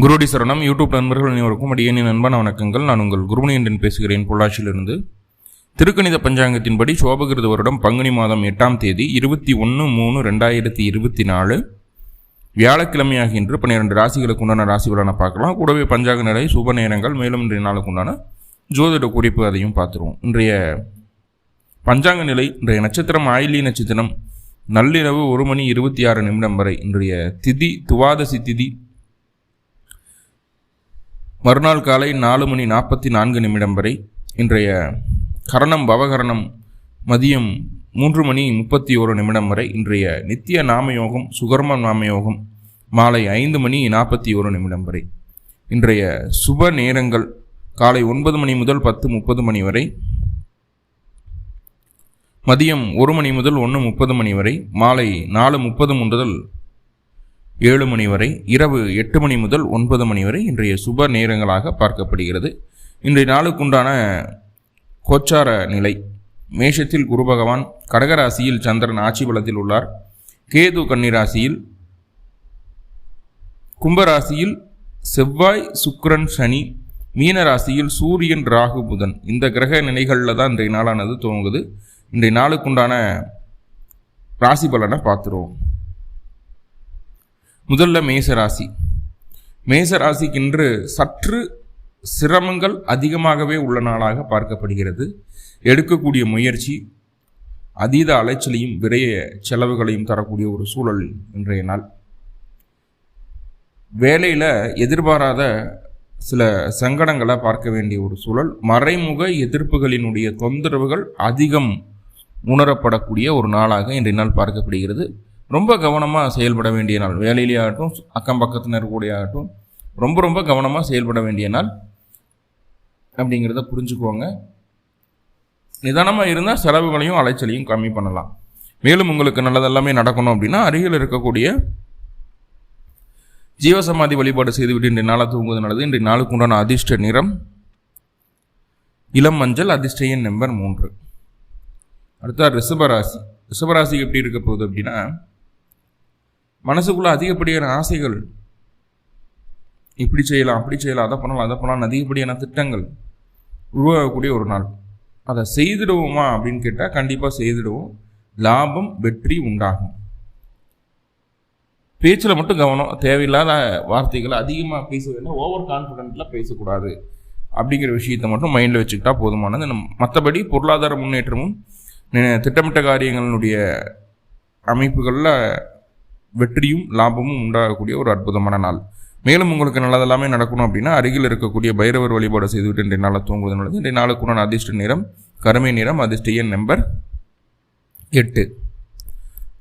குருடி சரணம். யூடியூப் நண்பர்கள் அனைவருக்கும் அடியேனின் நண்பன் வணக்கங்கள். நான் உங்கள் குருமணியன்றன் பேசுகிறேன் பொள்ளாச்சியிலிருந்து. திருக்கணித பஞ்சாங்கத்தின்படி சோபகிருத வருடம் பங்குனி மாதம் எட்டாம் தேதி இருபத்தி ஒன்று மூணு ரெண்டாயிரத்தி இருபத்தி நாலு. வியாழக்கிழமையாக இன்று பன்னிரெண்டு ராசிகளுக்கு உண்டான ராசி பலனை பார்க்கலாம். கூடவே பஞ்சாங்க நிலை சுப நேரங்கள் மேலும் இன்றைய நாளுக்கு உண்டான ஜோதிட குறிப்பு அதையும் பார்த்துருவோம். இன்றைய பஞ்சாங்க நிலை இன்றைய நட்சத்திரம் ஆயிலி நட்சத்திரம். நள்ளிரவு ஒரு மணி இருபத்தி ஆறு நிமிடம் வரை இன்றைய திதி துவாதசி திதி மறுநாள் காலை நாலு மணி நாற்பத்தி நான்கு நிமிடம் வரை இன்றைய கரணம் பவகரணம் மதியம் மூன்று மணி முப்பத்தி ஒரு நிமிடம் வரை இன்றைய நித்திய நாமயோகம் சுகர்ம நாமயோகம் மாலை ஐந்து மணி நாற்பத்தி ஒரு நிமிடம் வரை. இன்றைய சுப நேரங்கள் காலை ஒன்பது மணி முதல் பத்து முப்பது மணி வரை மதியம் ஒரு மணி முதல் ஒன்று முப்பது மணி வரை மாலை நாலு முப்பது முதல் ஏழு மணி வரை இரவு எட்டு மணி முதல் ஒன்பது மணி வரை இன்றைய சுப நேரங்களாக பார்க்கப்படுகிறது. இன்றைய நாளுக்குண்டான கோச்சார நிலை. மேஷத்தில் குரு பகவான் கடகராசியில் சந்திரன் ஆட்சி பலத்தில் உள்ளார். கேது கன்னிராசியில் கும்பராசியில் செவ்வாய் சுக்கரன் சனி மீன ராசியில் சூரியன் ராகு புதன். இந்த கிரக நிலைகளில் தான் இன்றைய நாளானது துவங்குது. இன்றைய நாளுக்குண்டான ராசி பலனை பார்த்துருவோம். முதல்ல மேசராசி. மேசராசிக்கு இன்று சற்று சிரமங்கள் அதிகமாகவே உள்ள நாளாக பார்க்கப்படுகிறது. எடுக்கக்கூடிய முயற்சி அதீத அலைச்சலையும் விரைய செலவுகளையும் தரக்கூடிய ஒரு சூழல் இன்றைய நாள். வேலையில் எதிர்பாராத சில சங்கடங்களை பார்க்க வேண்டிய ஒரு சூழல். மறைமுக எதிர்ப்புகளினுடைய தொந்தரவுகள் அதிகம் உணரப்படக்கூடிய ஒரு நாளாக இன்றைய நாள் பார்க்கப்படுகிறது. ரொம்ப கவனமாக செயல்பட வேண்டிய நாள். வேலையிலே ஆகட்டும் அக்கம் பக்கத்தினர் கூட ஆகட்டும் ரொம்ப ரொம்ப கவனமாக செயல்பட வேண்டிய நாள் அப்படிங்கிறத புரிஞ்சுக்கோங்க. நிதானமாக இருந்தால் செலவுகளையும் அலைச்சலையும் கம்மி பண்ணலாம். மேலும் உங்களுக்கு நல்லதெல்லாமே நடக்கணும் அப்படின்னா அருகில் இருக்கக்கூடிய ஜீவசமாதி வழிபாடு செய்துவிட்டு இன்றைய நாளாக தூங்குவது நல்லது. இன்றைய நாளுக்கு உண்டான அதிர்ஷ்ட நிறம் இளம் மஞ்சள் அதிர்ஷ்ட எண் நம்பர் மூன்று. அடுத்தா ரிஷபராசி. ரிஷபராசி எப்படி இருக்க போகுது அப்படின்னா மனசுக்குள்ளே அதிகப்படியான ஆசைகள். இப்படி செய்யலாம் அப்படி செய்யலாம் அதை பண்ணலாம் அதை பண்ணலாம் அதிகப்படியான திட்டங்கள் உருவாகக்கூடிய ஒரு நாள். அதை செய்திடுவோமா அப்படின்னு கேட்டால் கண்டிப்பாக செய்திடுவோம். லாபம் வெற்றி உண்டாகும். பேச்சில் மட்டும் கவனம் தேவையில்லாத வார்த்தைகளை அதிகமாக பேச வேண்டாம் ஓவர் கான்ஃபிடென்ட்டில் பேசக்கூடாது அப்படிங்கிற விஷயத்தை மட்டும் மைண்டில் வச்சுக்கிட்டா போதுமானது. நம்ம மற்றபடி பொருளாதார முன்னேற்றமும் திட்டமிட்ட காரியங்களுடைய அமைப்புகளில் வெற்றியும் லாபமும் உண்டாகக்கூடிய ஒரு அற்புதமான நாள். மேலும் உங்களுக்கு நல்லதெல்லாமே நடக்கணும் அப்படின்னா அருகில் இருக்கக்கூடிய பைரவர் வழிபாடு செய்துவிட்டு இன்றைய நாளை தூங்குவது நல்லது. இன்றைய நாளுக்குண்டான அதிர்ஷ்ட நிறம் கருமை நிறம் அதிர்ஷ்ட எண் நம்பர் எட்டு.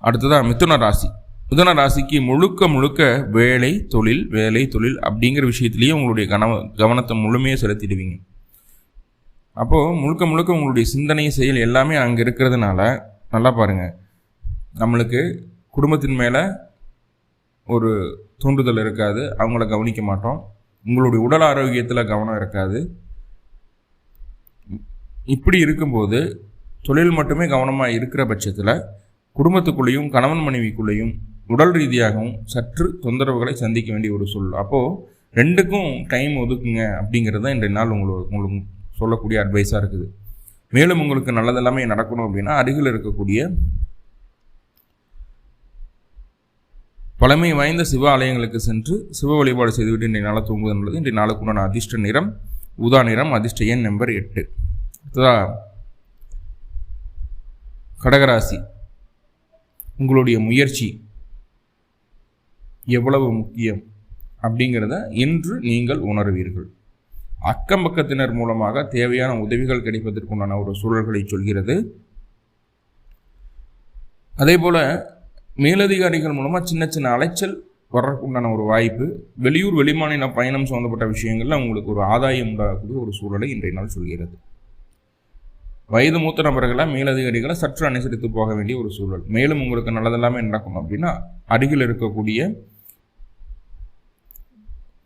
அடுத்ததாக மிதுன ராசி. மிதுன ராசிக்கு முழுக்க முழுக்க வேலை தொழில் வேலை தொழில் அப்படிங்கிற விஷயத்திலேயே உங்களுடைய கனவ கவனத்தை முழுமையாக செலுத்திடுவீங்க. அப்போது முழுக்க முழுக்க உங்களுடைய சிந்தனை செயல் எல்லாமே அங்கே இருக்கிறதுனால நல்லா பாருங்கள் நம்மளுக்கு குடும்பத்தின் மேலே ஒரு தூண்டுதல் இருக்காது. அவங்கள கவனிக்க மாட்டோம். உங்களுடைய உடல் ஆரோக்கியத்தில் கவனம் இருக்காது. இப்படி இருக்கும்போது தொழில் மட்டுமே கவனமாக இருக்கிற பட்சத்தில் குடும்பத்துக்குள்ளேயும் கணவன் மனைவிக்குள்ளேயும் உடல் ரீதியாகவும் சற்று தொந்தரவுகளை சந்திக்க வேண்டிய ஒரு சொல் அப்போது ரெண்டுக்கும் டைம் ஒதுக்குங்க அப்படிங்கிறது தான் இன்றைய நாள் உங்களுக்கு உங்களுக்கு சொல்லக்கூடிய அட்வைஸாக இருக்குது. மேலும் உங்களுக்கு நல்லதெல்லாமே நடக்கணும் அப்படின்னா அருகில் இருக்கக்கூடிய பழமை வாய்ந்த சிவ ஆலயங்களுக்கு சென்று சிவ வழிபாடு செய்துவிட்டு இன்றைய நாளை தூங்குவது என்பது இன்றைய நாளுக்குண்டான அதிர்ஷ்ட நிறம் உதா நிறம் அதிர்ஷ்ட எண் நம்பர் எட்டு. அடுத்ததா கடகராசி உங்களுடைய முயற்சி எவ்வளவு முக்கியம் அப்படிங்கிறத இன்று நீங்கள் உணர்வீர்கள். அக்கம் பக்கத்தினர் மூலமாக தேவையான உதவிகள் கிடைப்பதற்குண்டான ஒரு சூழல்களை சொல்கிறது. அதே போல மேலதிகாரிகள் மூலமாக சின்ன சின்ன அலைச்சல் வர்றதுக்குண்டான ஒரு வாய்ப்பு. வெளியூர் வெளிமாநில பயணம் சம்மந்தப்பட்ட விஷயங்களில் உங்களுக்கு ஒரு ஆதாயம் உண்டாகக்கூடிய ஒரு சூழலை இன்றைய நாள் சொல்கிறது. வயது மூத்த நபர்களை மேலதிகாரிகளை சற்று அனுசரித்து போக வேண்டிய ஒரு சூழல். மேலும் உங்களுக்கு நல்லதெல்லாமே நடக்கணும் அப்படின்னா அருகில் இருக்கக்கூடிய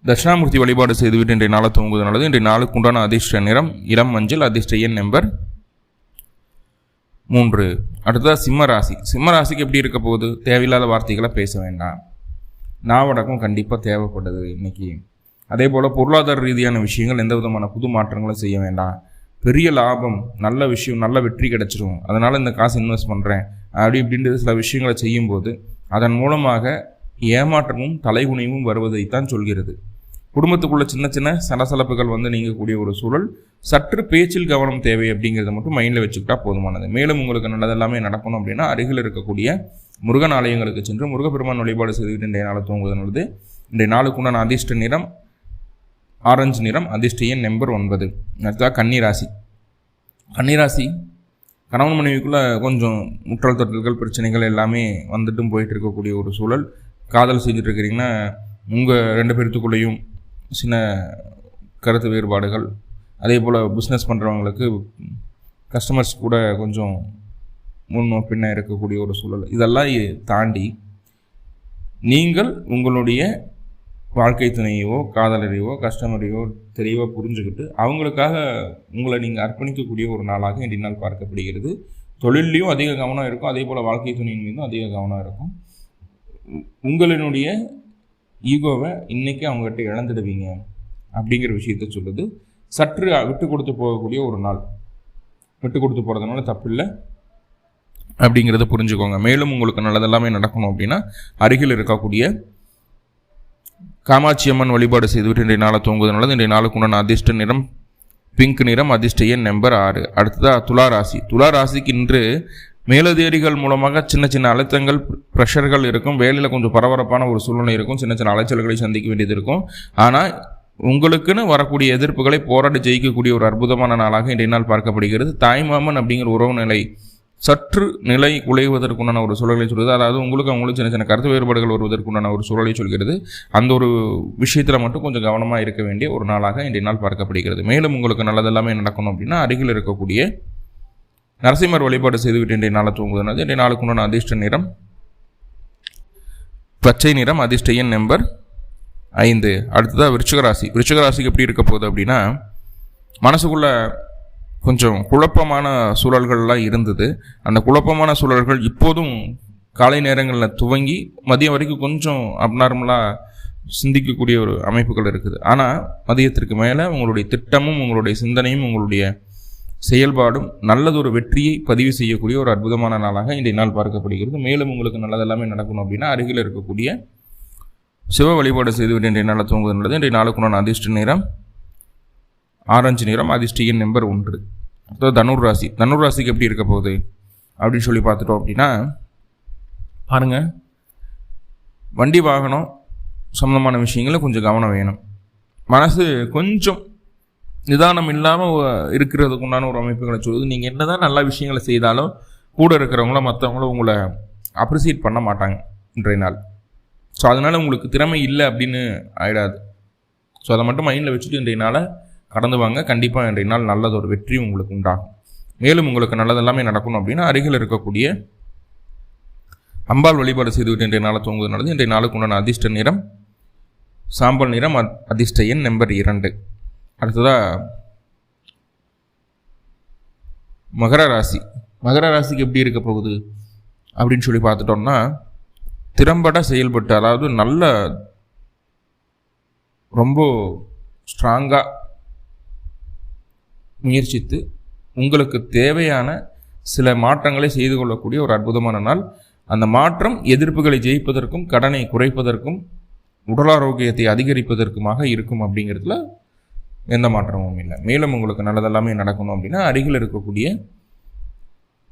தட்சிணாமூர்த்தி வழிபாடு செய்துவிட்டு இன்றைய நாளை தூங்குவது நல்லது. இன்றைய நாளுக்கு உண்டான அதிர்ஷ்ட நிறம் இளம் மஞ்சள் அதிர்ஷ்ட எண் நம்பர் மூன்று. அடுத்ததாக சிம்ம ராசி சிம்ம ராசிக்கு எப்படி இருக்க போகுது? தேவையில்லாத வார்த்தைகளை பேச வேண்டாம். நாவடக்கம் கண்டிப்பாக தேவைப்படுது இன்றைக்கி அதே போல் பொருளாதார ரீதியான விஷயங்கள் எந்த விதமான புது மாற்றங்களும் செய்ய வேண்டாம். பெரிய லாபம் நல்ல விஷயம் நல்ல வெற்றி கிடச்சிரும். அதனால் இந்த காசு இன்வெஸ்ட் பண்ணுறேன் அப்படி இப்படின்றது சில விஷயங்களை செய்யும்போது அதன் மூலமாக ஏமாற்றமும் தலைகுனிவும் வருவதைத்தான் சொல்கிறது. குடும்பத்துக்குள்ள சின்ன சின்ன சலசலப்புகள் வந்து நீங்கக்கூடிய ஒரு சூழல். சற்று பேச்சில் கவனம் தேவை அப்படிங்கிறத மட்டும் மைண்டில் வச்சுக்கிட்டா போதுமானது. மேலும் உங்களுக்கு நல்லதெல்லாமே நடக்கணும் அப்படின்னா அருகில் இருக்கக்கூடிய முருகன் ஆலயங்களுக்கு சென்று முருகப்பெருமான் வழிபாடு செய்துவிட்டு இன்றைய நாளை தூங்குவது நல்லது இன்றைய நாளுக்குண்டான அதிர்ஷ்ட நிறம் ஆரஞ்சு நிறம் அதிர்ஷ்ட எண் நம்பர் ஒன்பது. அடுத்ததாக கன்னிராசி. கன்னிராசி கணவன் மனைவிக்குள்ளே கொஞ்சம் முற்றல் தொட்டல்கள் பிரச்சனைகள் எல்லாமே வந்துட்டும் போயிட்டு இருக்கக்கூடிய ஒரு சூழல். காதல் செஞ்சுட்டு இருக்கிறீங்கன்னா உங்கள் ரெண்டு பேர்த்துக்குள்ளேயும் சின்ன கருத்து வேறுபாடுகள். அதே போல் பிஸ்னஸ் பண்ணுறவங்களுக்கு கஸ்டமர்ஸ் கூட கொஞ்சம் முன்னோ பின்ன இருக்கக்கூடிய ஒரு சூழல். இதெல்லாம் தாண்டி நீங்கள் உங்களுடைய வாழ்க்கை துணையவோ காதலரையோ கஸ்டமரையோ தெளிவாக புரிஞ்சுக்கிட்டு அவங்களுக்காக உங்களை நீங்கள் அர்ப்பணிக்கக்கூடிய ஒரு நாளாக இன்றைய நாள் பார்க்கப்படுகிறது. தொழிலையும் அதிக கவனம் இருக்கும். அதே போல் வாழ்க்கை துணையின் மீதும் அதிக கவனம் இருக்கும். உங்களினுடைய ஈகோவை இன்றைக்கி அவங்ககிட்ட இழந்துடுவீங்க அப்படிங்கிற விஷயத்த சொல்லுது. சற்று விட்டு கொடுத்து போகக்கூடிய ஒரு நாள். விட்டு கொடுத்து போகிறதுனால தப்பில்லை. அப்படிங்கிறத புரிஞ்சுக்கோங்க. மேலும் உங்களுக்கு நல்லதெல்லாமே நடக்கணும் அப்படின்னா அருகில் இருக்கக்கூடிய காமாட்சி அம்மன் வழிபாடு செய்துவிட்டு இன்றைய நாளை தூங்குவதனால இன்றைய நாளுக்கு உண்டான அதிர்ஷ்ட நிறம் பிங்க் நிறம் அதிர்ஷ்ட எண் நம்பர் ஆறு. அடுத்ததாக துலா ராசி. துலா ராசிக்கு இன்று மேலதிகாரிகள் மூலமாக சின்ன சின்ன அழுத்தங்கள் ப்ரெஷர்கள் இருக்கும். வேலையில் கொஞ்சம் பரபரப்பான ஒரு சூழ்நிலை இருக்கும். சின்ன சின்ன அலைச்சல்களை சந்திக்க வேண்டியது இருக்கும். ஆனால் உங்களுக்குன்னு வரக்கூடிய எதிர்ப்புகளை போராடி ஜெயிக்கக்கூடிய ஒரு அற்புதமான நாளாக இன்றைய நாள் பார்க்கப்படுகிறது. தாய்மாமன் அப்படிங்கிற உறவு நிலை சற்று நிலை குலைவதற்குண்டான ஒரு சூழலை சொல்கிறது. அதாவது உங்களுக்கு அவங்களுக்கு சின்ன சின்ன கருத்து வேறுபாடுகள் வருவதற்குண்டான ஒரு சூழலை சொல்கிறது. அந்த ஒரு விஷயத்தில் மட்டும் கொஞ்சம் கவனமாக இருக்க வேண்டிய ஒரு நாளாக இன்றைய நாள் பார்க்கப்படுகிறது. மேலும் உங்களுக்கு நல்லதெல்லாமே நடக்கணும் அப்படின்னா அருகில் இருக்கக்கூடிய நரசிம்மர் வழிபாடு செய்துவிட்டு இன்றைய நாளை தூங்குவதனால இன்றைய நாளுக்கு உண்டான அதிர்ஷ்ட நிறம் பச்சை நிறம் அதிர்ஷ்ட எண் நம்பர் ஐந்து. அடுத்ததாக விருச்சகராசி. விருச்சகராசிக்கு எப்படி இருக்க போகுது அப்படின்னா மனசுக்குள்ள கொஞ்சம் குழப்பமான சூழல்கள்லாம் இருந்தது. அந்த குழப்பமான சூழல்கள் இப்போதும் காலை நேரங்களில் துவங்கி மதியம் வரைக்கும் கொஞ்சம் அப்நார்மலாக சிந்திக்கக்கூடிய ஒரு அமைப்புகள் இருக்குது. ஆனால் மதியத்திற்கு மேலே உங்களுடைய திட்டமும் உங்களுடைய சிந்தனையும் உங்களுடைய செயல்பாடும் நல்லதொரு வெற்றியை பதிவு செய்யக்கூடிய ஒரு அற்புதமான நாளாக இன்றைய நாள் பார்க்கப்படுகிறது. மேலும் உங்களுக்கு நல்லதெல்லாமே நடக்கணும் அப்படின்னா அருகில் இருக்கக்கூடிய சிவ வழிபாடு செய்துவிட்டு இன்றைய நாளை தூங்குவது நல்லது. இன்றைய நாளுக்குண்டான அதிர்ஷ்ட நிறம் ஆரஞ்சு நிறம் அதிர்ஷ்ட எண் நம்பர் ஒன்று. அப்போ தனுர் ராசி. தனுர் ராசிக்கு எப்படி இருக்க போகுது அப்படின்னு சொல்லி பார்த்துட்டோம் அப்படின்னா பாருங்கள் வண்டி வாகனம் சம்மந்தமான விஷயங்களில் கொஞ்சம் கவனம் வேணும். மனசு கொஞ்சம் நிதானம் இல்லாமல் இருக்கிறதுக்கு உண்டான ஒரு அமைப்புகளை சொல்லுது. நீங்கள் என்ன தான் நல்ல விஷயங்களை செய்தாலும் கூட இருக்கிறவங்கள மற்றவங்களும் உங்களை அப்ரிசியேட் பண்ண மாட்டாங்க இன்றைய நாள். ஸோ அதனால் உங்களுக்கு திறமை இல்லை அப்படின்னு ஆயிடாது. ஸோ அதை மட்டும் மைண்டில் வச்சுட்டு இன்றைய நாளை கடந்து வாங்க. கண்டிப்பாக இன்றைய நாள் நல்லது ஒரு வெற்றி உங்களுக்கு உண்டாகும். மேலும் உங்களுக்கு நல்லது எல்லாமே நடக்கணும் அப்படின்னா அருகில் இருக்கக்கூடிய அம்பாள் வழிபாடு செய்துவிட்டு இன்றைய நாளை தூங்குவது நல்லது. இன்றைய நாளுக்கு உண்டான அதிர்ஷ்ட நிறம் சாம்பல் நிறம் அதிர்ஷ்ட எண் நம்பர் இரண்டு. அடுத்ததாக மகர ராசி. மகர ராசிக்கு எப்படி இருக்க போகுது? அப்படின்னு சொல்லி பார்த்துட்டோம்னா திறம்பட செயல்பட்டு அதாவது நல்ல ரொம்ப ஸ்ட்ராங்காக முயற்சித்து உங்களுக்கு தேவையான சில மாற்றங்களை செய்து கொள்ளக்கூடிய ஒரு அற்புதமான நாள். அந்த மாற்றம் எதிர்ப்புகளை ஜெயிப்பதற்கும் கடனை குறைப்பதற்கும் உடல் ஆரோக்கியத்தை அதிகரிப்பதற்குமாக இருக்கும் அப்படிங்கிறதுல எந்த மாற்றமும் இல்லை. மேலும் உங்களுக்கு நல்லதெல்லாமே நடக்கணும் அப்படின்னா அருகில் இருக்கக்கூடிய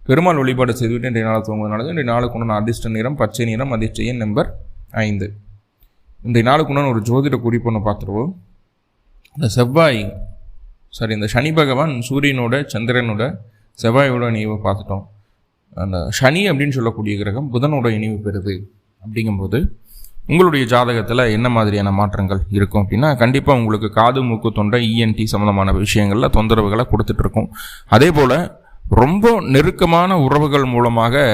பெருமாள் வழிபாடு செய்துவிட்டு இன்றைய நாள் தூங்குவதனால இன்றைய நாளுக்கு உண்டான அதிர்ஷ்ட நிறம் பச்சை நிறம் அதிர்ஷ்ட எண் நம்பர் ஐந்து. இன்றைய நாளுக்கு உண்டான ஒரு ஜோதிட குறிப்பு ஒன்று பார்த்துருவோம். இந்த செவ்வாய் சாரி இந்த சனி பகவான் சூரியனோட சந்திரனோட செவ்வாயோட இணைவை பார்த்துட்டோம். அந்த சனி அப்படின்னு சொல்லக்கூடிய கிரகம் புதனோட இணைவு பெறுது. அப்படிங்கும்போது உங்களுடைய ஜாதகத்தில் என்ன மாதிரியான மாற்றங்கள் இருக்கும் அப்படின்னா கண்டிப்பாக உங்களுக்கு காது மூக்கு தொண்டை இஎன்டி சம்மந்தமான விஷயங்களில் தொந்தரவுகளை கொடுத்துட்ருக்கும். அதே போல் ரொம்ப நெருக்கமான உறவுகள் மூலமாக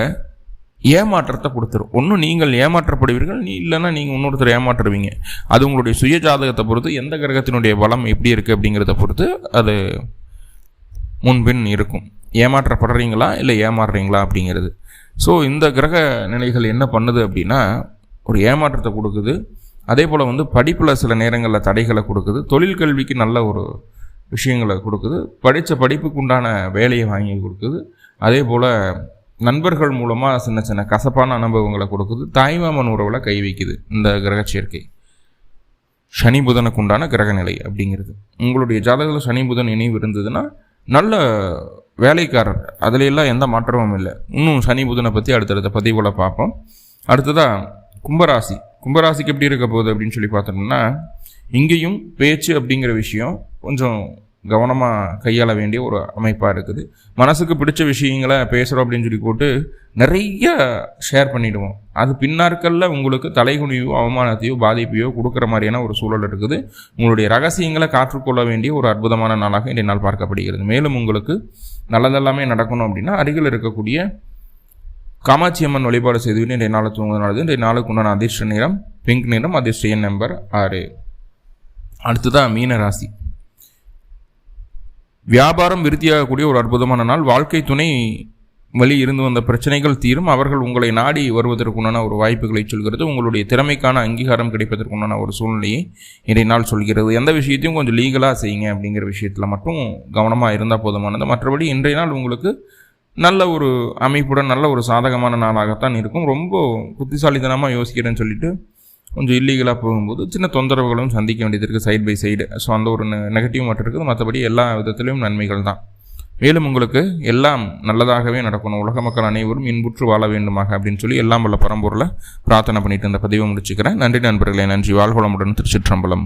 ஏமாற்றத்தை கொடுத்துரும். ஒன்றும் நீங்கள் ஏமாற்றப்படுவீர்கள் நீ இல்லைன்னா நீங்கள் இன்னொருத்தர் ஏமாற்றுவீங்க. அது உங்களுடைய சுய ஜாதகத்தை பொறுத்து எந்த கிரகத்தினுடைய பலம் எப்படி இருக்குது அப்படிங்கிறத பொறுத்து அது முன்பின் இருக்கும். ஏமாற்றப்படுறீங்களா இல்லை ஏமாறுறீங்களா அப்படிங்கிறது. ஸோ இந்த கிரக நிலைகள் என்ன பண்ணுது அப்படின்னா ஒரு ஏமாற்றத்தை கொடுக்குது. அதே போல் வந்து படிப்பில் சில நேரங்களில் தடைகளை கொடுக்குது. தொழில் கல்விக்கு நல்ல ஒரு விஷயங்களை கொடுக்குது. படித்த படிப்புக்கு உண்டான வேலையை வாங்கி கொடுக்குது. அதே போல் நண்பர்கள் மூலமாக சின்ன சின்ன கசப்பான அனுபவங்களை கொடுக்குது. தாய்மாமன் உறவில் கை வைக்குது இந்த கிரக சேர்க்கை. சனி புதனுக்கு உண்டான கிரகநிலை அப்படிங்கிறது. உங்களுடைய ஜாதகத்தில் சனி புதன் இணைவு இருந்ததுன்னா நல்ல வேலைக்காரர். அதுல எல்லாம் எந்த மாற்றமும் இல்லை. இன்னும் சனி புதனை பற்றி அடுத்தடுத்த பதிவுகளை பார்ப்போம். அடுத்ததாக கும்பராசி. கும்பராசிக்கு எப்படி இருக்க போகுது அப்படின்னு சொல்லி பார்த்தோம்னா இங்கேயும் பேச்சு அப்படிங்கிற விஷயம் கொஞ்சம் கவனமாக கையாள வேண்டிய ஒரு அமைப்பாக இருக்குது. மனசுக்கு பிடிச்ச விஷயங்களை பேசுகிறோம் அப்படின்னு சொல்லி போட்டு நிறைய ஷேர் பண்ணிவிடுவோம் அது பின்னாட்களில் உங்களுக்கு தலைகுனியோ அவமானத்தையோ பாதிப்பையோ கொடுக்குற மாதிரியான ஒரு சூழல் இருக்குது. உங்களுடைய ரகசியங்களை காற்றுக்கொள்ள வேண்டிய ஒரு அற்புதமான நாளாக இன்றைய நாள் பார்க்கப்படுகிறது. மேலும் உங்களுக்கு நல்லதெல்லாமே நடக்கணும் அப்படின்னா அருகில் இருக்கக்கூடிய காமாட்சி அம்மன் வழிபாடு செய்து இன்றைய நாளை தூங்குவதனால இன்றைய நாளுக்கு உண்டான அதிர்ஷ்ட நிறம் பிங்க் நிறம் அதிர்ஷ்ட எண் நம்பர் ஆறு. அடுத்ததான் மீன ராசி. வியாபாரம் விருத்தியாகக்கூடிய ஒரு அற்புதமான நாள். வாழ்க்கை துணை வழி இருந்து வந்த பிரச்சனைகள் தீரும். அவர்கள் உங்களை நாடி வருவதற்குண்டான ஒரு வாய்ப்புகளை சொல்கிறது. உங்களுடைய திறமைக்கான அங்கீகாரம் கிடைப்பதற்குண்டான ஒரு சூழ்நிலையை இன்றைய நாள் சொல்கிறது. எந்த விஷயத்தையும் கொஞ்சம் லீகலாக செய்யுங்க அப்படிங்கிற விஷயத்தில் மட்டும் கவனமாக இருந்தால் போதுமானது. மற்றபடி இன்றைய நாள் உங்களுக்கு நல்ல ஒரு அமைப்புடன் நல்ல ஒரு சாதகமான நாளாகத்தான் இருக்கும். ரொம்ப புத்திசாலித்தனமாக யோசிக்கிறேன்னு சொல்லிட்டு கொஞ்சம் இல்லீகலாக போகும்போது சின்ன தொந்தரவுகளும் சந்திக்க வேண்டியது இருக்குது சைட் பை சைடு ஸோ அந்த ஒரு நெகட்டிவ் மட்டும் இருக்குது. மற்றபடி எல்லா விதத்திலையும் நன்மைகள் தான். மேலும் உங்களுக்கு எல்லாம் நல்லதாகவே நடக்கணும். உலக மக்கள் அனைவரும் இன்புற்று வாழ வேண்டுமாக அப்படின்னு சொல்லி எல்லாம் வல்ல பரம்பூரில் பிரார்த்தனை பண்ணிட்டு இந்த பதிவை முடிச்சுக்கிறேன். நன்றி நண்பர்களே. நன்றி. வாழ்வளமுடன் திருச்சிற்றம்பலம்.